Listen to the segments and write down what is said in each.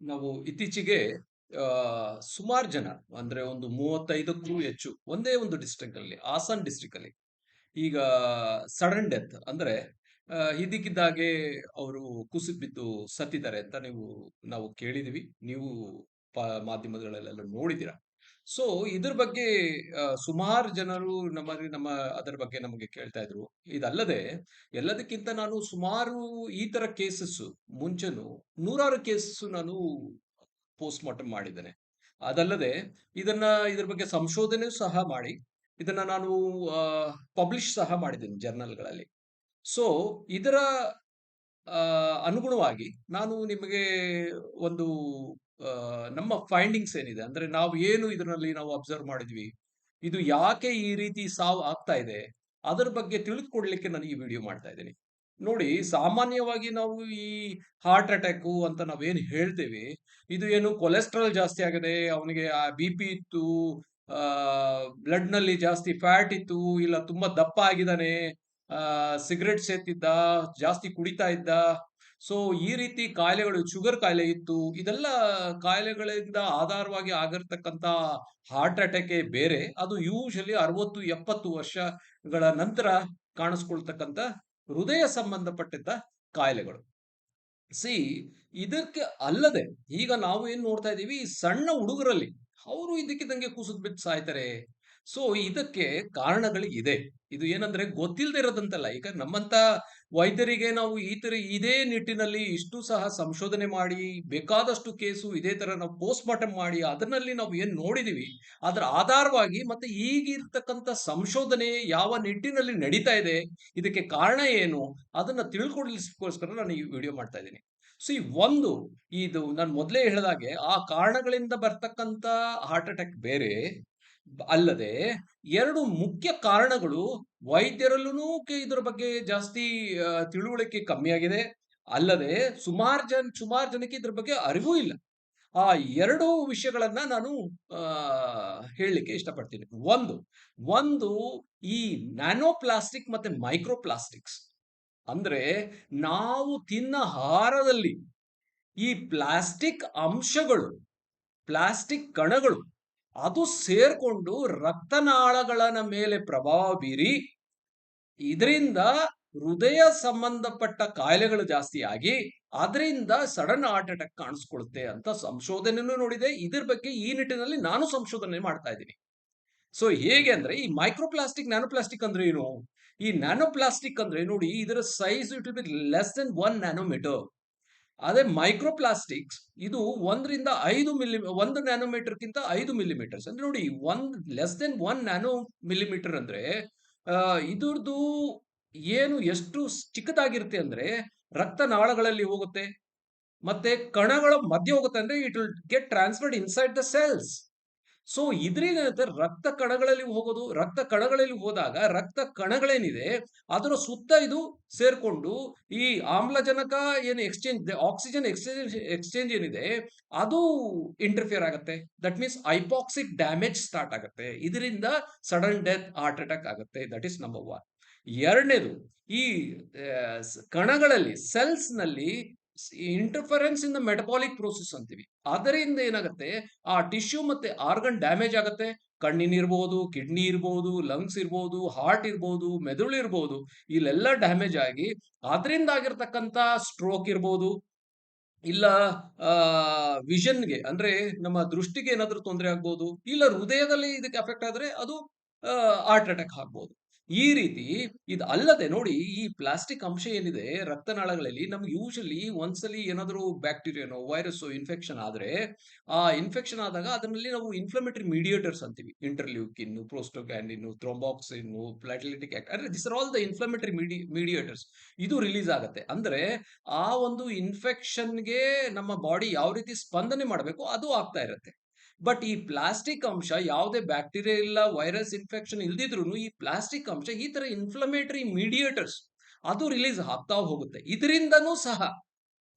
ನಾವು ಇತ್ತೀಚೆಗೆ ಸುಮಾರು ಜನ ಅಂದ್ರೆ ಒಂದು ಮೂವತ್ತೈದಕ್ಕೂ ಹೆಚ್ಚು ಒಂದೇ ಒಂದು ಡಿಸ್ಟ್ರಿಕ್ಟ್ ಅಲ್ಲಿ ಹಾಸನ್ ಡಿಸ್ಟ್ರಿಕ್ಟ್ ಅಲ್ಲಿ ಈಗ ಸಡನ್ ಡೆತ್ ಅಂದ್ರೆ ಆ, ಇದ್ದಕ್ಕಿದ್ದಾಗೆ ಅವರು ಕುಸಿದ್ ಬಿದ್ದು ಸತ್ತಿದ್ದಾರೆ ಅಂತ ನೀವು ನಾವು ಕೇಳಿದೀವಿ. ನೀವು ಮಾಧ್ಯಮಗಳಲ್ಲೆಲ್ಲ ನೋಡಿದೀರ ಸೊ ಇದ್ರ ಬಗ್ಗೆ ಸುಮಾರು ಜನರು ನಮ್ಮ ನಮ್ಮ, ಅದರ ಬಗ್ಗೆ ನಮಗೆ ಕೇಳ್ತಾ ಇದ್ರು. ಇದಲ್ಲದೆ, ಎಲ್ಲದಕ್ಕಿಂತ ನಾನು ಸುಮಾರು ಈ ತರ ಕೇಸಸ್ ಮುಂಚೆನು ನೂರಾರು ಕೇಸಸ್ ನಾನು ಪೋಸ್ಟ್ ಮಾರ್ಟಮ್ ಮಾಡಿದ್ದೇನೆ. ಅದಲ್ಲದೆ, ಇದನ್ನ, ಇದ್ರ ಬಗ್ಗೆ ಸಂಶೋಧನೆ ಸಹ ಮಾಡಿ, ಇದನ್ನ ನಾನು ಪಬ್ಲಿಷ್ ಸಹ ಮಾಡಿದ್ದೀನಿ ಜರ್ನಲ್ಗಳಲ್ಲಿ ಸೊ ಇದರ ಅನುಗುಣವಾಗಿ ನಾನು ನಿಮಗೆ ಒಂದು ನಮ್ಮ ಫೈಂಡಿಂಗ್ಸ್ ಏನಿದೆ? ಅಂದ್ರೆ ನಾವು ಏನು ಇದರಲ್ಲಿ ನಾವು ಅಬ್ಸರ್ವ್ ಮಾಡಿದ್ವಿ? ಇದು ಯಾಕೆ ಈ ರೀತಿ ಸಾವು ಆಗ್ತಾ ಇದೆ? ಅದರ ಬಗ್ಗೆ ತಿಳಿದುಕೊಡ್ಲಿಕ್ಕೆ ನಾನು ಈ ವಿಡಿಯೋ ಮಾಡ್ತಾ ಇದ್ದೀನಿ. ನೋಡಿ, ಸಾಮಾನ್ಯವಾಗಿ ನಾವು ಈ ಹಾರ್ಟ್ ಅಟ್ಯಾಕು ಅಂತ ನಾವೇನು ಹೇಳ್ತೇವೆ? ಇದು ಏನು ಕೊಲೆಸ್ಟ್ರಾಲ್ ಜಾಸ್ತಿ ಆಗಿದೆ, ಅವನಿಗೆ ಬಿ ಪಿ ಇತ್ತು ಬ್ಲಡ್ನಲ್ಲಿ ಜಾಸ್ತಿ ಫ್ಯಾಟ್ ಇತ್ತು, ಇಲ್ಲ ತುಂಬಾ ದಪ್ಪ ಆಗಿದ್ದಾನೆ ಸಿಗರೆಟ್ ಸೇತಿದ್ದ ಜಾಸ್ತಿ ಕುಡಿತಾ ಇದ್ದ ಸೊ ಈ ರೀತಿ ಕಾಯಿಲೆಗಳು, ಶುಗರ್ ಕಾಯಿಲೆ ಇತ್ತು, ಇದೆಲ್ಲ ಕಾಯಿಲೆಗಳಿಂದ ಆಧಾರವಾಗಿ ಆಗಿರ್ತಕ್ಕಂಥ ಹಾರ್ಟ್ ಅಟ್ಯಾಕ್ ಬೇರೆ. ಅದು ಯೂಶಲಿ ಅರವತ್ತು, ಎಪ್ಪತ್ತು ವರ್ಷಗಳ ನಂತರ ಕಾಣಿಸ್ಕೊಳ್ತಕ್ಕಂಥ ಹೃದಯ ಸಂಬಂಧಪಟ್ಟಿದ್ದ ಕಾಯಿಲೆಗಳು. ಸಿ ಇದಕ್ಕೆ ಅಲ್ಲದೆ, ಈಗ ನಾವು ಏನ್ ನೋಡ್ತಾ ಇದ್ದೀವಿ, ಸಣ್ಣ ಹುಡುಗರಲ್ಲಿ, ಅವರು ಇದಕ್ಕಿದ್ದಂಗೆ ಕುಸಿದ್ ಬಿದ್ದು ಸಾಯ್ತಾರೆ. ಸೊ, ಇದಕ್ಕೆ ಕಾರಣಗಳು ಇದೆ. ಇದು ಏನಂದ್ರೆ ಗೊತ್ತಿಲ್ಲದೆ ಇರೋದಂತಲ್ಲ. ಈಗ ನಮ್ಮಂತ ವೈದ್ಯರಿಗೆ ನಾವು ಈ ತರ, ಇದೇ ನಿಟ್ಟಿನಲ್ಲಿ ಇಷ್ಟು ಸಹ ಸಂಶೋಧನೆ ಮಾಡಿ, ಬೇಕಾದಷ್ಟು ಕೇಸು ಇದೇ ತರ ನಾವು ಪೋಸ್ಟ್ ಮಾರ್ಟಮ್ ಮಾಡಿ, ಅದರಲ್ಲಿ ನಾವು ಏನ್ ನೋಡಿದೀವಿ, ಅದರ ಆಧಾರವಾಗಿ ಮತ್ತೆ ಈಗಿರ್ತಕ್ಕಂಥ ಸಂಶೋಧನೆ ಯಾವ ನಿಟ್ಟಿನಲ್ಲಿ ನಡೀತಾ ಇದೆ, ಇದಕ್ಕೆ ಕಾರಣ ಏನು, ಅದನ್ನ ತಿಳ್ಕೊಡ್ಲಿಕ್ಕೋಸ್ಕರ ನಾನು ಈ ವಿಡಿಯೋ ಮಾಡ್ತಾ ಇದ್ದೀನಿ. ಸೊ, ಈ ಒಂದು, ಇದು ನಾನು ಮೊದಲೇ ಹೇಳಿದಾಗೆ ಆ ಕಾರಣಗಳಿಂದ ಬರ್ತಕ್ಕಂಥ ಹಾರ್ಟ್ ಅಟ್ಯಾಕ್ ಬೇರೆ ಅಲ್ಲದೆ ಎರಡು ಮುಖ್ಯ ಕಾರಣಗಳು ವೈದ್ಯರಲ್ಲೂ ಇದ್ರ ಬಗ್ಗೆ ಜಾಸ್ತಿ ತಿಳುವಳಿಕೆ ಕಮ್ಮಿಯಾಗಿದೆ ಅಲ್ಲದೆ ಸುಮಾರು ಜನ, ಸುಮಾರು ಜನಕ್ಕೆ ಇದ್ರ ಬಗ್ಗೆ ಅರಿವೂ ಇಲ್ಲ. ಆ ಎರಡು ವಿಷಯಗಳನ್ನ ನಾನು ಹೇಳಲಿಕ್ಕೆ ಇಷ್ಟಪಡ್ತೀನಿ. ಒಂದು ಒಂದು ಈ ನ್ಯಾನೋ ಪ್ಲಾಸ್ಟಿಕ್ ಮತ್ತೆ ಮೈಕ್ರೋ ಪ್ಲಾಸ್ಟಿಕ್ಸ್ ಅಂದ್ರೆ ನಾವು ತಿನ್ನ ಆಹಾರದಲ್ಲಿ ಈ ಪ್ಲಾಸ್ಟಿಕ್ ಅಂಶಗಳು, ಪ್ಲಾಸ್ಟಿಕ್ ಕಣಗಳು ಅದು ಸೇರ್ಕೊಂಡು ರಕ್ತನಾಳಗಳನ ಮೇಲೆ ಪ್ರಭಾವ ಬೀರಿ ಇದರಿಂದ ಹೃದಯ ಸಂಬಂಧಪಟ್ಟ ಕಾಯಿಲೆಗಳು ಜಾಸ್ತಿ ಆಗಿ ಅದರಿಂದ ಸಡನ್ ಹಾರ್ಟ್ ಅಟ್ಯಾಕ್ ಕಾಣಿಸ್ಕೊಳುತ್ತೆ ಅಂತ ಸಂಶೋಧನೆನೂ ನೋಡಿದೆ. ಇದ್ರ ಬಗ್ಗೆ ಈ ನಿಟ್ಟಿನಲ್ಲಿ ನಾನು ಸಂಶೋಧನೆ ಮಾಡ್ತಾ ಇದ್ದೀನಿ. ಸೊ, ಹೇಗೆ ಅಂದ್ರೆ ಈ ಮೈಕ್ರೋಪ್ಲಾಸ್ಟಿಕ್ ನ್ಯಾನೋಪ್ಲಾಸ್ಟಿಕ್ ಅಂದ್ರೆ ಏನು? ಈ ನ್ಯಾನೋಪ್ಲಾಸ್ಟಿಕ್ ಅಂದ್ರೆ ನೋಡಿ, ಇದರ size it will be less than one nanometer ಅದೇ ಮೈಕ್ರೋಪ್ಲಾಸ್ಟಿಕ್ಸ್ ಇದು ಒಂದರಿಂದ ಐದು ಮಿಲಿ ಒಂದು ನ್ಯಾನೋಮೀಟರ್ಗಿಂತ ಐದು ಮಿಲಿಮೀಟರ್ಸ್ ಅಂದ್ರೆ ನೋಡಿ one less than one nano millimeter ಅಂದ್ರೆ ಇದ್ರದ್ದು ಏನು ಎಷ್ಟು ಚಿಕ್ಕದಾಗಿರುತ್ತೆ ಅಂದ್ರೆ ರಕ್ತನಾಳಗಳಲ್ಲಿ ಹೋಗುತ್ತೆ, ಮತ್ತೆ ಕಣಗಳ ಮಧ್ಯೆ ಹೋಗುತ್ತೆ ಅಂದ್ರೆ it will get transferred inside the cells so ಇದ್ರಿಂದ ರಕ್ತ ಕಣಗಳಲ್ಲಿ ಹೋಗೋದು. ರಕ್ತ ಕಣಗಳಲ್ಲಿ ಹೋದಾಗ ರಕ್ತ ಕಣಗಳೇನಿದೆ, ಅದರ ಸುತ್ತ ಇದು ಸೇರ್ಕೊಂಡು ಈ ಆಮ್ಲಜನಕ ಏನು ಎಕ್ಸ್ಚೇಂಜ್ ಆಕ್ಸಿಜನ್ ಎಕ್ಸ್ಚೇಂಜ್ ಎಕ್ಸ್ಚೇಂಜ್ ಏನಿದೆ, ಅದು ಇಂಟರ್ಫಿಯರ್ ಆಗುತ್ತೆ. That means hypoxic damage start ಆಗುತ್ತೆ. ಇದರಿಂದ ಸಡನ್ ಡೆತ್ ಹಾರ್ಟ್ ಅಟ್ಯಾಕ್ ಆಗುತ್ತೆ. ದಟ್ ಇಸ್ ನಂಬರ್ ಒನ್ ಎರಡನೇದು, ಈ ಕಣಗಳಲ್ಲಿ ಸೆಲ್ಸ್ನಲ್ಲಿ interference in the metabolic process ಅಂತೀವಿ. ಅದರಿಂದ ಏನಾಗುತ್ತೆ, ಆ ಟಿಶ್ಯೂ ಮತ್ತೆ ಆರ್ಗನ್ ಡ್ಯಾಮೇಜ್ ಆಗುತ್ತೆ. ಕಣ್ಣಿನ ಇರ್ಬೋದು, ಕಿಡ್ನಿ ಇರ್ಬೋದು ಲಂಗ್ಸ್ ಇರ್ಬೋದು ಹಾರ್ಟ್ ಇರ್ಬೋದು, ಮೆದುಳು ಇರ್ಬೋದು, ಇಲ್ಲೆಲ್ಲ ಡ್ಯಾಮೇಜ್ ಆಗಿ ಅದರಿಂದ ಆಗಿರ್ತಕ್ಕಂಥ ಸ್ಟ್ರೋಕ್ ಇರ್ಬೋದು, ಇಲ್ಲ ವಿಷನ್ಗೆ ಅಂದ್ರೆ ನಮ್ಮ ದೃಷ್ಟಿಗೆ ಏನಾದ್ರೂ ತೊಂದರೆ ಆಗ್ಬೋದು, ಇಲ್ಲ ಹೃದಯದಲ್ಲಿ ಇದಕ್ಕೆ ಎಫೆಕ್ಟ್ ಆದ್ರೆ ಅದು ಹಾರ್ಟ್ ಅಟ್ಯಾಕ್ ಆಗ್ಬೋದು. ಈ ರೀತಿ ಇದು ಅಲ್ಲದೆ ನೋಡಿ ಈ ಪ್ಲಾಸ್ಟಿಕ್ ಅಂಶ ಏನಿದೆ ರಕ್ತನಾಳಗಳಲ್ಲಿ ನಮ್ಗೆ ಯೂಶಲಿ ಒಂದ್ಸಲಿ ಏನಾದರೂ ಬ್ಯಾಕ್ಟೀರಿಯಾನೋ ವೈರಸ್ ಇನ್ಫೆಕ್ಷನ್ ಆದ್ರೆ, ಆ ಇನ್ಫೆಕ್ಷನ್ ಆದಾಗ ಅದರಲ್ಲಿ ನಾವು ಇನ್ಫ್ಲಮೇಟರಿ ಮೀಡಿಯೇಟರ್ಸ್ ಅಂತೀವಿ. Interleukin prostaglandin thromboxane platelytic act ಅಂದ್ರೆ this are all the inflammatory mediators ಇದು ರಿಲೀಸ್ ಆಗುತ್ತೆ. ಅಂದ್ರೆ ಆ ಒಂದು ಇನ್ಫೆಕ್ಷನ್ಗೆ ನಮ್ಮ ಬಾಡಿ ಯಾವ ರೀತಿ ಸ್ಪಂದನೆ ಮಾಡಬೇಕು ಅದು ಆಗ್ತಾ ಇರುತ್ತೆ. ಬಟ್ ಈ ಪ್ಲಾಸ್ಟಿಕ್ ಅಂಶ ಯಾವುದೇ ಬ್ಯಾಕ್ಟೀರಿಯಾ ಇಲ್ಲ ವೈರಸ್ ಇನ್ಫೆಕ್ಷನ್ ಇಲ್ದಿದ್ರು ಈ ಪ್ಲಾಸ್ಟಿಕ್ ಅಂಶ ಈ ತರ ಇನ್ಫ್ಲಮೇಟರಿ ಮೀಡಿಯೇಟರ್ಸ್ ಅದು ರಿಲೀಸ್ ಆಗ್ತಾ ಹೋಗುತ್ತೆ. ಇದರಿಂದನೂ ಸಹ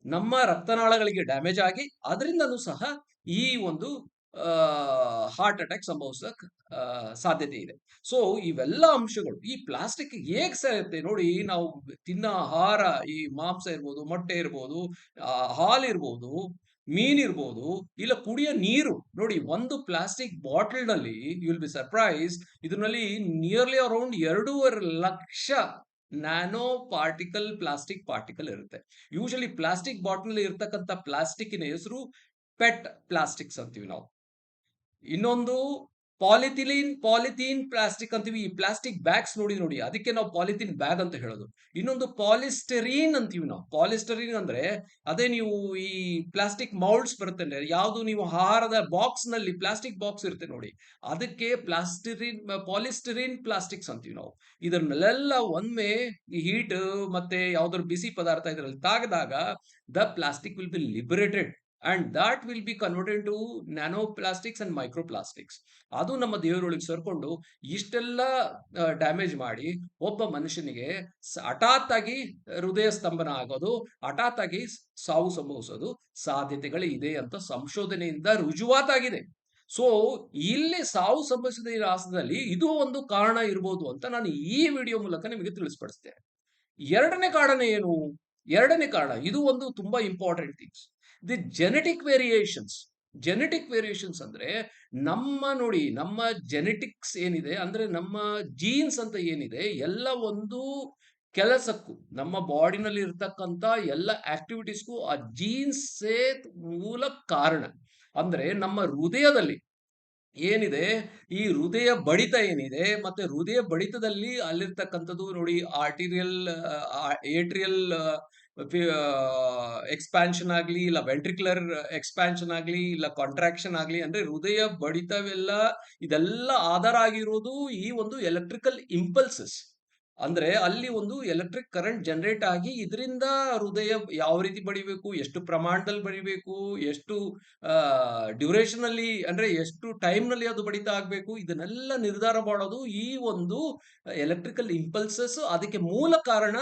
ನಮ್ಮ ರಕ್ತನಾಳಗಳಿಗೆ ಡ್ಯಾಮೇಜ್ ಆಗಿ ಅದರಿಂದನೂ ಸಹ ಈ ಒಂದು ಹಾರ್ಟ್ ಅಟ್ಯಾಕ್ ಸಂಭವಿಸಕ್ ಸಾಧ್ಯತೆ ಇದೆ. ಸೊ ಇವೆಲ್ಲ ಅಂಶಗಳು ಈ ಪ್ಲಾಸ್ಟಿಕ್ ಹೇಗೆ ಸೇರುತ್ತೆ ನೋಡಿ ನಾವು ತಿನ್ನೋ ಆಹಾರ ಈ ಮಾಂಸ ಇರ್ಬೋದು, ಮೊಟ್ಟೆ ಇರ್ಬೋದು ಹಾಲು ಇರ್ಬೋದು ಮೀನ್ ಇರ್ಬೋದು, ಇಲ್ಲ ಕುಡಿಯೋ ನೀರು. ನೋಡಿ, ಒಂದು ಪ್ಲಾಸ್ಟಿಕ್ ಬಾಟಲ್ನಲ್ಲಿ ಯು ವಿಲ್ ಬಿ ಸರ್ಪ್ರೈಸ್ ಇದರಲ್ಲಿ ನಿಯರ್ಲಿ ಅರೌಂಡ್ ಎರಡೂವರೆ ಲಕ್ಷ ನ್ಯಾನೋ ಪಾರ್ಟಿಕಲ್, ಪ್ಲಾಸ್ಟಿಕ್ ಪಾರ್ಟಿಕಲ್ ಇರುತ್ತೆ. ಯೂಶಲಿ ಪ್ಲಾಸ್ಟಿಕ್ ಬಾಟಲ್ ಇರ್ತಕ್ಕಂಥ ಪ್ಲಾಸ್ಟಿಕ್ಕಿನ ಹೆಸರು ಪೆಟ್ ಪ್ಲಾಸ್ಟಿಕ್ಸ್ ಅಂತೀವಿ ನಾವು. ಇನ್ನೊಂದು ಪಾಲಿಥಿಲೀನ್, ಪಾಲಿಥೀನ್ ಪ್ಲಾಸ್ಟಿಕ್ ಅಂತೀವಿ. ಈ ಪ್ಲಾಸ್ಟಿಕ್ ಬ್ಯಾಗ್ಸ್ ನೋಡಿ ನೋಡಿ. ಅದಕ್ಕೆ ನಾವು ಪಾಲಿಥಿನ್ ಬ್ಯಾಗ್ ಅಂತ ಹೇಳೋದು. ಇನ್ನೊಂದು ಪಾಲಿಸ್ಟರೀನ್ ಅಂತೀವಿ ನಾವು. ಪಾಲಿಸ್ಟರೀನ್ ಅಂದ್ರೆ ಅದೇ ನೀವು ಈ ಪ್ಲಾಸ್ಟಿಕ್ ಮೌಲ್ಡ್ಸ್ ಬರುತ್ತೆ ಅಂದ್ರೆ ಯಾವುದು ನೀವು ಆಹಾರದ ಬಾಕ್ಸ್ನಲ್ಲಿ ಪ್ಲಾಸ್ಟಿಕ್ ಬಾಕ್ಸ್ ಇರುತ್ತೆ ನೋಡಿ. ಅದಕ್ಕೆ ಪ್ಲಾಸ್ಟಿರಿನ್ ಪಾಲಿಸ್ಟರೀನ್ ಪ್ಲಾಸ್ಟಿಕ್ಸ್ ಅಂತೀವಿ ನಾವು. ಇದನ್ನೆಲ್ಲ ಒಮ್ಮೆ ಹೀಟ್ ಮತ್ತೆ ಯಾವ್ದಾದ್ರು ಬಿಸಿ ಪದಾರ್ಥ ಇದರಲ್ಲಿ ತಾಗದಾಗ the plastic will be liberated and that will be converted to nano plastics and micro plastics ಅದು ನಮ್ಮ ದೇವರೊಳಗೆ ಸೇರ್ಕೊಂಡು ಇಷ್ಟೆಲ್ಲ ಡ್ಯಾಮೇಜ್ ಮಾಡಿ ಒಬ್ಬ ಮನುಷ್ಯನಿಗೆ ಹಠಾತ್ ಆಗಿ ಹೃದಯ ಸ್ತಂಭನ ಆಗೋದು ಹಠಾತ್ ಆಗಿ ಸಾವು ಸಂಭವಿಸೋದು ಸಾಧ್ಯತೆಗಳು ಇದೆ ಅಂತ ಸಂಶೋಧನೆಯಿಂದ ರುಜುವಾತಾಗಿದೆ. ಸೊ ಇಲ್ಲಿ ಸಾವು ಸಂಭವಿಸಿದ ರಾಸದಲ್ಲಿ ಇದು ಒಂದು ಕಾರಣ ಇರ್ಬೋದು ಅಂತ ನಾನು ಈ ವಿಡಿಯೋ ಮೂಲಕ ನಿಮಗೆ ತಿಳಿಸ್ಪಡಿಸ್ತೇನೆ ಎರಡನೇ ಕಾರಣ ಏನು? ಎರಡನೇ ಕಾರಣ, ಇದು ಒಂದು ತುಂಬಾ important things the genetic variations genetic variations ಅಂದ್ರೆ ನಮ್ಮ ನೋಡಿ, ನಮ್ಮ ಜೆನೆಟಿಕ್ಸ್ ಏನಿದೆ ಅಂದ್ರೆ ನಮ್ಮ ಜೀನ್ಸ್ ಅಂತ ಏನಿದೆ ಎಲ್ಲ ಒಂದು ಕೆಲಸಕ್ಕೂ, ನಮ್ಮ ಬಾಡಿನಲ್ಲಿ ಇರ್ತಕ್ಕಂಥ ಎಲ್ಲ ಆಕ್ಟಿವಿಟೀಸ್ಗೂ ಆ ಜೀನ್ಸೇ ಮೂಲ ಕಾರಣ. ಅಂದ್ರೆ ನಮ್ಮ ಹೃದಯದಲ್ಲಿ ಏನಿದೆ, ಈ ಹೃದಯ ಬಡಿತ ಏನಿದೆ ಮತ್ತೆ ಹೃದಯ ಬಡಿತದಲ್ಲಿ ಅಲ್ಲಿರ್ತಕ್ಕಂಥದ್ದು ನೋಡಿ ಆರ್ಟಿರಿಯಲ್ ಏಟ್ರಿಯಲ್ ಎಕ್ಸ್ಪ್ಯಾನ್ಷನ್ ಆಗ್ಲಿ, ಇಲ್ಲ ವೆಂಟ್ರಿಕ್ಯುಲರ್ ಎಕ್ಸ್ಪ್ಯಾನ್ಷನ್ ಆಗ್ಲಿ, ಇಲ್ಲ ಕಾಂಟ್ರಾಕ್ಷನ್ ಆಗ್ಲಿ, ಅಂದ್ರೆ ಹೃದಯ ಬಡಿತವೆಲ್ಲ, ಇದೆಲ್ಲ ಆಧಾರ ಆಗಿರೋದು ಈ ಒಂದು ಎಲೆಕ್ಟ್ರಿಕಲ್ ಇಂಪಲ್ಸಸ್ ಅಂದ್ರೆ ಅಲ್ಲಿ ಒಂದು ಎಲೆಕ್ಟ್ರಿಕ್ ಕರೆಂಟ್ ಜನರೇಟ್ ಆಗಿ ಇದರಿಂದ ಹೃದಯ ಯಾವ ರೀತಿ ಬಡಿಬೇಕು, ಎಷ್ಟು ಪ್ರಮಾಣದಲ್ಲಿ ಬಡಿಬೇಕು, ಎಷ್ಟು ಡ್ಯೂರೇಷನ್ ಅಲ್ಲಿ ಅಂದ್ರೆ ಎಷ್ಟು ಟೈಮ್ನಲ್ಲಿ ಅದು ಬಡಿತ ಆಗ್ಬೇಕು, ಇದನ್ನೆಲ್ಲ ನಿರ್ಧಾರ ಮಾಡೋದು ಈ ಒಂದು ಎಲೆಕ್ಟ್ರಿಕಲ್ ಇಂಪಲ್ಸಸ್ ಅದಕ್ಕೆ ಮೂಲ ಕಾರಣ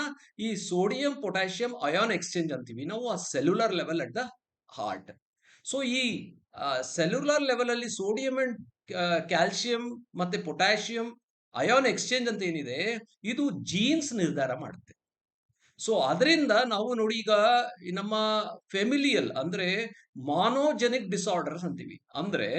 ಈ ಸೋಡಿಯಂ ಪೊಟ್ಯಾಷಿಯಂ ಅಯಾನ್ ಎಕ್ಸ್ಚೇಂಜ್ ಅಂತೀವಿ ನಾವು, ಆ cellular level at the heart so ಈ ಸೆಲ್ಯುಲರ್ ಲೆವೆಲ್ ಅಲ್ಲಿ ಸೋಡಿಯಂ ಅಂಡ್ ಕ್ಯಾಲ್ಸಿಯಂ ಮತ್ತೆ ಪೊಟ್ಯಾಷಿಯಂ ಅಯಾನ್ ಎಕ್ಸ್ಚೇಂಜ್ ಅಂತ ಏನಿದೆ, ಇದು ಜೀನ್ಸ್ ನಿರ್ಧಾರ ಮಾಡುತ್ತೆ. ಸೊ ಅದರಿಂದ ನಾವು ನೋಡಿ ಈಗ ನಮ್ಮ ಫೆಮಿಲಿಯಲ್ ಅಂದ್ರೆ ಮಾನೋಜೆನಿಕ್ ಡಿಸಾರ್ಡರ್ಸ್ ಅಂತೀವಿ. ಅಂದ್ರೆ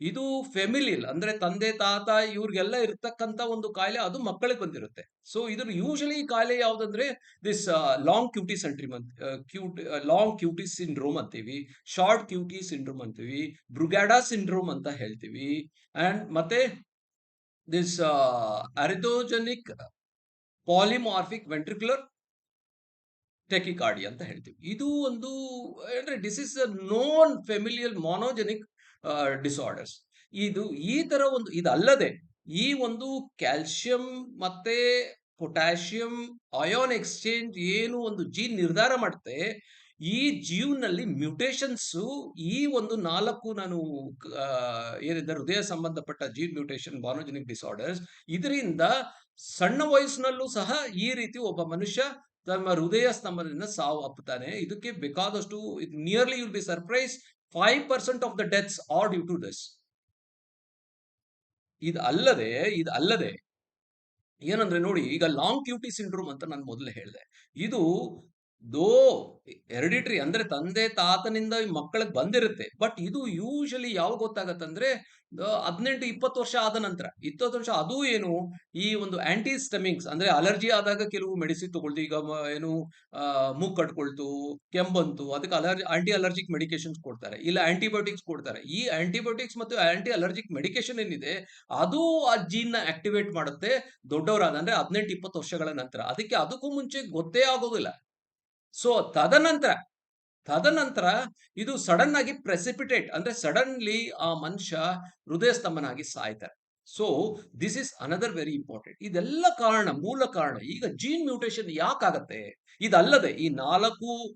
ಇದು ಫೆಮಿಲಿಯಲ್ ಅಂದ್ರೆ ತಂದೆ, ತಾತ ಇವ್ರಿಗೆಲ್ಲ ಇರ್ತಕ್ಕಂತ ಒಂದು ಕಾಯಿಲೆ ಅದು ಮಕ್ಕಳಿಗೆ ಬಂದಿರುತ್ತೆ. ಸೊ ಇದ್ರ ಯೂಶಲಿ ಕಾಯಿಲೆ ಯಾವುದಂದ್ರೆ ದಿಸ್ ಲಾಂಗ್ ಕ್ಯೂಟಿ ಸೆಂಟ್ರಿಮ್ ಅಂತ Q T long Q T syndrome ಅಂತೀವಿ ಶಾರ್ಟ್ ಕ್ಯೂಟಿ ಸಿಂಡ್ರೋಮ್ ಅಂತೀವಿ ಬ್ರುಗ್ಯಾಡಾ ಸಿಂಡ್ರೋಮ್ ಅಂತ ಹೇಳ್ತೀವಿ ಅಂಡ್ ಮತ್ತೆ this arrhythmogenic polymorphic ventricular tachycardia ಅಂತ ಹೇಳ್ತೀವಿ. ಇದು ಒಂದು, ಅಂದರೆ this is known familial monogenic disorders ಇದು ಈ ತರ ಒಂದು, ಇದಲ್ಲದೆ ಈ ಒಂದು ಕ್ಯಾಲ್ಸಿಯಂ ಮತ್ತೆ ಪೊಟ್ಯಾಷಿಯಂ ಅಯಾನ್ ಎಕ್ಸ್ಚೇಂಜ್ ಏನು ಒಂದು ಜೀನ್ ನಿರ್ಧಾರ ಮಾಡುತ್ತೆ ಈ ಜೀವ್ನಲ್ಲಿ ಮ್ಯೂಟೇಶನ್ಸ್ ಈ ಒಂದು ನಾಲ್ಕು ನಾನು ಏನಿದೆ, ಹೃದಯ ಸಂಬಂಧಪಟ್ಟ ಜೀನ್ ಮ್ಯೂಟೇಶನ್ ಬಾನೋಜೆನಿಕ್ ಡಿಸಾರ್ಡರ್ಸ್, ಇದರಿಂದ ಸಣ್ಣ ವಯಸ್ಸಿನಲ್ಲೂ ಸಹ ಈ ರೀತಿ ಒಬ್ಬ ಮನುಷ್ಯ ತಮ್ಮ ಹೃದಯ ಸ್ತಂಭದಿಂದ ಸಾವು ಅಪ್ಪುತ್ತಾನೆ ಇದಕ್ಕೆ ಬೇಕಾದಷ್ಟು nearly will be surprise five percent of the deaths are due to this ಇದು ಅಲ್ಲದೆ ಇದು ಅಲ್ಲದೆ ಏನಂದ್ರೆ ನೋಡಿ, ಈಗ ಲಾಂಗ್ ಕ್ಯೂಟಿ ಸಿಂಡ್ರೋಮ್ ಅಂತ ನಾನು ಮೊದಲೇ ಹೇಳಿದೆ. ಇದು ದೋ, ಎರಡಿಟ್ರಿ. ಅಂದ್ರೆ ತಂದೆ ತಾತನಿಂದ ಮಕ್ಕಳಿಗೆ ಬಂದಿರುತ್ತೆ. ಬಟ್ ಇದು ಯೂಶಲಿ ಯಾವಾಗ ಗೊತ್ತಾಗತ್ತಂದ್ರೆ ಹದಿನೆಂಟು, ಇಪ್ಪತ್ತು ವರ್ಷ ಆದ ನಂತರ. ಇಪ್ಪತ್ತು ವರ್ಷ ಅದು ಏನು, ಈ ಒಂದು ಆಂಟಿ ಸ್ಟೆಮಿಂಗ್ಸ್ ಅಂದ್ರೆ ಅಲರ್ಜಿ ಆದಾಗ ಕೆಲವು ಮೆಡಿಸಿನ್ ತಗೊಳ್ತು. ಈಗ ಏನು ಮೂಗ್ ಕಟ್ಕೊಳ್ತು, ಕೆಂಬಂತು, ಅದಕ್ಕೆ ಅಲರ್ಜಿ ಆಂಟಿ ಅಲರ್ಜಿಕ್ ಮೆಡಿಕೇಶನ್ಸ್ ಕೊಡ್ತಾರೆ. ಇಲ್ಲ ಆಂಟಿಬಯೋಟಿಕ್ಸ್ ಕೊಡ್ತಾರೆ. ಈ ಆಂಟಿಬಯೋಟಿಕ್ಸ್ ಮತ್ತು ಆಂಟಿ ಅಲರ್ಜಿಕ್ ಮೆಡಿಕೇಶನ್ ಏನಿದೆ, ಅದು ಆ ಜೀನ್ನ ಆಕ್ಟಿವೇಟ್ ಮಾಡುತ್ತೆ ದೊಡ್ಡವರಾದ, ಅಂದ್ರೆ ಹದಿನೆಂಟು, ಇಪ್ಪತ್ತು ವರ್ಷಗಳ ನಂತರ. ಅದಕ್ಕೆ ಅದಕ್ಕೂ ಮುಂಚೆ ಗೊತ್ತೇ ಆಗೋದಿಲ್ಲ. ಸೊ ತದನಂತರ ತದನಂತರ ಇದು ಸಡನ್ ಆಗಿ ಪ್ರೆಸಿಪಿಟೇಟ್ ಅಂದ್ರೆ ಸಡನ್ಲಿ ಆ ಮನುಷ್ಯ ಹೃದಯ ಸ್ತಂಭನಾಗಿ ಸಾಯ್ತಾರೆ. So this is another very important ಇದೆಲ್ಲ ಕಾರಣ, ಮೂಲ ಕಾರಣ, ಈಗ ಜೀನ್ ಮ್ಯೂಟೇಶನ್ ಯಾಕಾಗತ್ತೆ? ಇದಲ್ಲದೆ, ಈ ನಾಲ್ಕು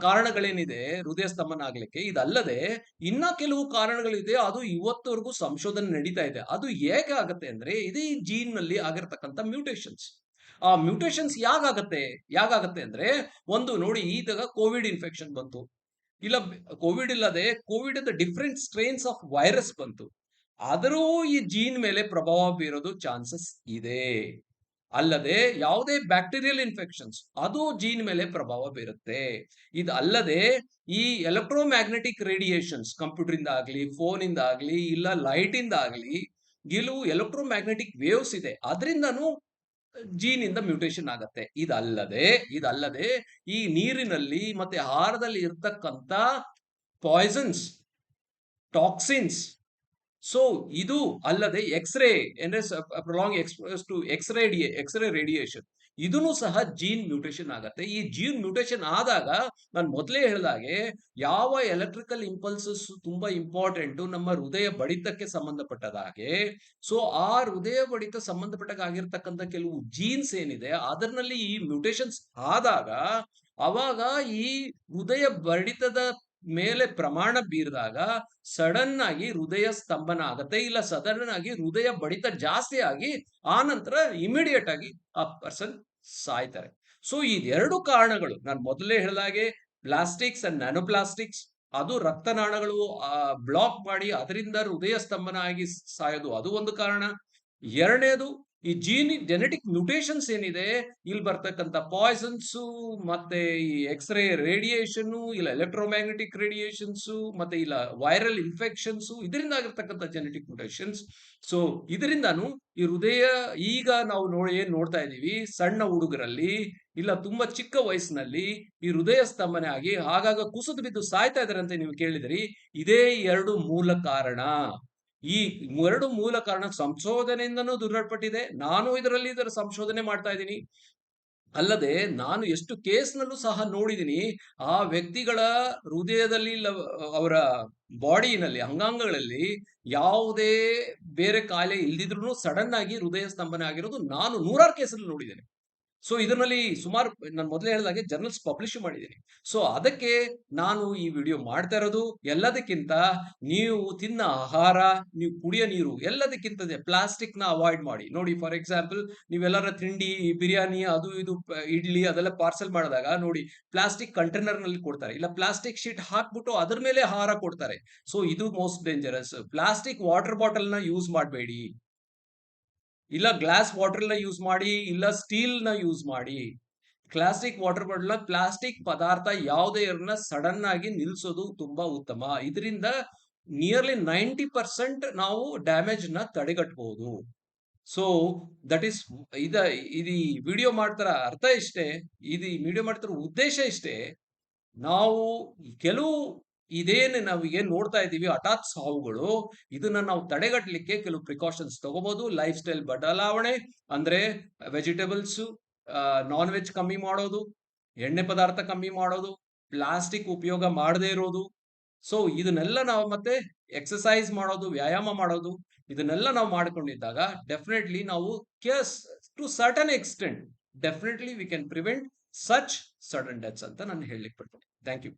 ಕಾರಣಗಳೇನಿದೆ ಹೃದಯ ಸ್ತಂಭನ ಆಗ್ಲಿಕ್ಕೆ ಇದಲ್ಲದೆ ಇನ್ನ ಕೆಲವು ಕಾರಣಗಳಿದೆ, ಅದು ಇವತ್ತವರೆಗೂ ಸಂಶೋಧನೆ ನಡೀತಾ ಇದೆ. ಅದು ಹೇಗೆ ಆಗತ್ತೆ ಅಂದ್ರೆ, ಇದೇ ಜೀನ್ನಲ್ಲಿ ಆಗಿರ್ತಕ್ಕಂಥ ಮ್ಯೂಟೇಶನ್ಸ್ ಆ ಮ್ಯೂಟೇಶನ್ಸ್ ಯಾಗಾಗತ್ತೆ? ಯಾಗಾಗತ್ತೆ ಅಂದ್ರೆ ಒಂದು ನೋಡಿ ಈಗ ಕೋವಿಡ್ ಇನ್ಫೆಕ್ಷನ್ ಬಂತು. ಇಲ್ಲ ಕೋವಿಡ್ ಇಲ್ಲದೆ covid different strains of virus ಬಂತು. ಆದರೂ ಈ ಜೀನ್ ಮೇಲೆ ಪ್ರಭಾವ ಬೀರೋದು ಚಾನ್ಸಸ್ ಇದೆ. ಅಲ್ಲದೆ ಯಾವುದೇ ಬ್ಯಾಕ್ಟೀರಿಯಲ್ ಇನ್ಫೆಕ್ಷನ್ಸ್ ಅದು ಜೀನ್ ಮೇಲೆ ಪ್ರಭಾವ ಬೀರುತ್ತೆ. ಇದು ಅಲ್ಲದೆ ಈ ಎಲೆಕ್ಟ್ರೋಮ್ಯಾಗ್ನೆಟಿಕ್ ರೇಡಿಯೇಷನ್ಸ್ ಕಂಪ್ಯೂಟರ್ ಇಂದ ಆಗ್ಲಿ ಫೋನ್ ಇಂದ ಆಗ್ಲಿ, ಇಲ್ಲ ಲೈಟ್ ಇಂದ ಆಗ್ಲಿ ಎಲೆಕ್ಟ್ರೋ ಎಲೆಕ್ಟ್ರೋಮ್ಯಾಗ್ನೆಟಿಕ್ ವೇವ್ಸ್ ಇದೆ. ಅದರಿಂದನೂ ಜೀನ್ ಇಂದ ಮ್ಯೂಟೇಶನ್ ಆಗತ್ತೆ. ಇದಲ್ಲದೆ ಇದಲ್ಲದೆ ಈ ನೀರಿನಲ್ಲಿ ಮತ್ತೆ ಆಹಾರದಲ್ಲಿ ಇರ್ತಕ್ಕಂಥ ಪಾಯ್ಸನ್ಸ್ ಟಾಕ್ಸಿನ್ಸ್ ಸೊ ಇದು ಅಲ್ಲದೆ ಎಕ್ಸ್ರೇ ಅಂದ್ರೆ prolong expose to x ray x ray radiation ಇದನ್ನು ಸಹ ಜೀನ್ ಮ್ಯೂಟೇಷನ್ ಆಗತ್ತೆ. ಈ ಜೀನ್ ಮ್ಯೂಟೇಶನ್ ಆದಾಗ ನಾನು ಮೊದಲೇ ಹೇಳಿದಾಗೆ ಯಾವ ಎಲೆಕ್ಟ್ರಿಕಲ್ ಇಂಪಲ್ಸಸ್ ತುಂಬಾ ಇಂಪಾರ್ಟೆಂಟ್ ನಮ್ಮ ಹೃದಯ ಬಡಿತಕ್ಕೆ ಸಂಬಂಧಪಟ್ಟದಾಗೆ. ಸೊ ಆ ಹೃದಯ ಬಡಿತ ಸಂಬಂಧಪಟ್ಟಾಗ ಆಗಿರ್ತಕ್ಕಂಥ ಕೆಲವು ಜೀನ್ಸ್ ಏನಿದೆ ಅದರಲ್ಲಿ ಈ ಮ್ಯೂಟೇಷನ್ಸ್ ಆದಾಗ ಅವಾಗ ಈ ಹೃದಯ ಬಡಿತದ ಮೇಲೆ ಪ್ರಮಾಣ ಬೀರಿದಾಗ ಸಡನ್ ಆಗಿ ಹೃದಯ ಸ್ತಂಭನ ಆಗತ್ತೆ ಇಲ್ಲ ಸಡನ್ ಆಗಿ ಹೃದಯ ಬಡಿತ ಜಾಸ್ತಿ ಆಗಿ ಆ ನಂತರ ಇಮಿಡಿಯೇಟ್ ಆಗಿ ಆ ಪರ್ಸನ್ ಸಾಯ್ತಾರೆ. ಸೊ ಇದೆರಡು ಕಾರಣಗಳು. ನಾನು ಮೊದಲೇ ಹೇಳಿದಾಗೆ ಪ್ಲಾಸ್ಟಿಕ್ಸ್ ಅಂಡ್ ನ್ಯಾನೋಪ್ಲಾಸ್ಟಿಕ್ಸ್ ಅದು ರಕ್ತನಾಳಗಳು ಬ್ಲಾಕ್ ಮಾಡಿ ಅದರಿಂದ ಹೃದಯ ಸ್ತಂಭನ ಆಗಿ ಸಾಯೋದು ಅದು ಒಂದು ಕಾರಣ. ಎರಡನೇದು ಈ ಜೀನಿ ಜೆನೆಟಿಕ್ ಮ್ಯೂಟೇಶನ್ಸ್ ಏನಿದೆ ಇಲ್ಲಿ ಬರ್ತಕ್ಕಂಥ ಪಾಯ್ಸನ್ಸು ಮತ್ತೆ ಈ ಎಕ್ಸ್ರೇ ರೇಡಿಯೇಷನ್ನು ಇಲ್ಲ ಎಲೆಕ್ಟ್ರೋಮ್ಯಾಗ್ನೆಟಿಕ್ ರೇಡಿಯೇಷನ್ಸು ಮತ್ತೆ ಇಲ್ಲ ವೈರಲ್ ಇನ್ಫೆಕ್ಷನ್ಸು ಇದರಿಂದ ಆಗಿರ್ತಕ್ಕಂಥ ಜೆನೆಟಿಕ್ ಮ್ಯೂಟೇಷನ್ಸ್ ಸೊ ಇದರಿಂದಾನು ಈ ಹೃದಯ, ಈಗ ನಾವು ನೋಡಿ ಏನ್ ನೋಡ್ತಾ ಇದೀವಿ ಸಣ್ಣ ಹುಡುಗರಲ್ಲಿ, ಇಲ್ಲ ತುಂಬಾ ಚಿಕ್ಕ ವಯಸ್ಸಿನಲ್ಲಿ ಈ ಹೃದಯ ಸ್ತಂಭನೆ ಆಗಿ, ಆಗಾಗ ಕುಸಿದು ಬಿದ್ದು ಸಾಯ್ತಾ ಇದಾರೆ ಅಂತ ನೀವು ಕೇಳಿದ್ರಿ, ಇದೇ ಎರಡು ಮೂಲ ಕಾರಣ. ಈ ಎರಡು ಮೂಲ ಕಾರಣ ಸಂಶೋಧನೆಯಿಂದನೂ ದೃಢಪಟ್ಟಿದೆ ನಾನು ಇದರಲ್ಲಿ ಇದರ ಸಂಶೋಧನೆ ಮಾಡ್ತಾ ಇದ್ದೀನಿ. ಅಲ್ಲದೆ ನಾನು ಎಷ್ಟು ಕೇಸ್ನಲ್ಲೂ ಸಹ ನೋಡಿದ್ದೀನಿ, ಆ ವ್ಯಕ್ತಿಗಳ ಹೃದಯದಲ್ಲಿ ಅವರ ಬಾಡಿನಲ್ಲಿ, ಅಂಗಾಂಗಗಳಲ್ಲಿ ಯಾವುದೇ ಬೇರೆ ಕಾಯಿಲೆ ಇಲ್ದಿದ್ರು ಸಡನ್ ಆಗಿ ಹೃದಯ ಸ್ತಂಭನೆ ಆಗಿರೋದು ನಾನು ನೂರಾರು ಕೇಸಲ್ಲಿ ನೋಡಿದ್ದೇನೆ. ಸೊ ಇದರಲ್ಲಿ ಸುಮಾರು, ನಾನು ಮೊದಲೇ ಹೇಳಿದಾಗೆ ಜರ್ನಲ್ಸ್ ಪಬ್ಲಿಷ್ ಮಾಡಿದ್ದೀನಿ ಸೊ ಅದಕ್ಕೆ ನಾನು ಈ ವಿಡಿಯೋ ಮಾಡ್ತಾ ಇರೋದು ಎಲ್ಲದಕ್ಕಿಂತ ನೀವು ತಿನ್ನ ಆಹಾರ, ನೀವು ಕುಡಿಯೋ ನೀರು ಎಲ್ಲದಕ್ಕಿಂತ ಪ್ಲಾಸ್ಟಿಕ್ನ ಅವಾಯ್ಡ್ ಮಾಡಿ. ನೋಡಿ ಫಾರ್ ಎಕ್ಸಾಂಪಲ್ ನೀವೆಲ್ಲರ ತಿಂಡಿ, ಬಿರಿಯಾನಿ, ಅದು ಇದು ಇಡ್ಲಿ ಅದೆಲ್ಲ ಪಾರ್ಸೆಲ್ ಮಾಡಿದಾಗ ನೋಡಿ ಪ್ಲಾಸ್ಟಿಕ್ ಕಂಟೈನರ್ನಲ್ಲಿ ಕೊಡ್ತಾರೆ. ಇಲ್ಲ ಪ್ಲಾಸ್ಟಿಕ್ ಶೀಟ್ ಹಾಕ್ಬಿಟ್ಟು ಅದ್ರ ಮೇಲೆ ಆಹಾರ ಕೊಡ್ತಾರೆ. ಸೊ ಇದು ಮೋಸ್ಟ್ ಡೇಂಜರಸ್ ಪ್ಲಾಸ್ಟಿಕ್ ವಾಟರ್ ಬಾಟಲ್ನ ಯೂಸ್ ಮಾಡಬೇಡಿ. ಇಲ್ಲ ಗ್ಲಾಸ್ ವಾಟರ್ನ ಯೂಸ್ ಮಾಡಿ, ಇಲ್ಲ ಸ್ಟೀಲ್ನ ಯೂಸ್ ಮಾಡಿ. ಪ್ಲಾಸ್ಟಿಕ್ ವಾಟರ್ ಬಾಟಲ್ ಪ್ಲಾಸ್ಟಿಕ್ ಪದಾರ್ಥ ಯಾವುದೇ ಇರನ್ನ ಸಡನ್ ಆಗಿ ನಿಲ್ಸೋದು ತುಂಬಾ ಉತ್ತಮ. ಇದರಿಂದ ನಿಯರ್ಲಿ ನೈಂಟಿ ಪರ್ಸೆಂಟ್ ನಾವು ಡ್ಯಾಮೇಜ್ನ ತಡೆಗಟ್ಟಬಹುದು ಸೊ ದಟ್ ಈಸ್ ಇದ, ಇದು ವಿಡಿಯೋ ಮಾಡ್ತಾರ ಅರ್ಥ ಇಷ್ಟೇ? ಇದು ವಿಡಿಯೋ ಮಾಡ್ತಾರ ಉದ್ದೇಶ ಇಷ್ಟೇ? ನಾವು ಕೆಲವು ಇದೇನು ನಾವು ಏನ್ ನೋಡ್ತಾ ಇದ್ದೀವಿ? ಹಠಾತ್ ಸಾವುಗಳು. ಇದನ್ನ ನಾವು ತಡೆಗಟ್ಟಲಿಕ್ಕೆ ಕೆಲವು ಪ್ರಿಕಾಷನ್ಸ್ ತಗೋಬಹುದು ಲೈಫ್ ಸ್ಟೈಲ್ ಬದಲಾವಣೆ, ಅಂದ್ರೆ ವೆಜಿಟೇಬಲ್ಸ್ ನಾನ್ ವೆಜ್ ಕಮ್ಮಿ ಮಾಡೋದು, ಎಣ್ಣೆ ಪದಾರ್ಥ ಕಮ್ಮಿ ಮಾಡೋದು ಪ್ಲಾಸ್ಟಿಕ್ ಉಪಯೋಗ ಮಾಡದೇ ಇರೋದು. ಸೊ ಇದನ್ನೆಲ್ಲ ನಾವು ಮತ್ತೆ ಎಕ್ಸಸೈಸ್ ಮಾಡೋದು, ವ್ಯಾಯಾಮ ಮಾಡೋದು, ಇದನ್ನೆಲ್ಲ ನಾವು ಮಾಡ್ಕೊಂಡಿದ್ದಾಗ ಡೆಫಿನೆಟ್ಲಿ ನಾವು case to certain extent definitely we can prevent such sudden deaths ಅಂತ ನಾನು ಹೇಳಲಿಕ್ಕೆ ಪಡ್ತೀನಿ ಥ್ಯಾಂಕ್ ಯು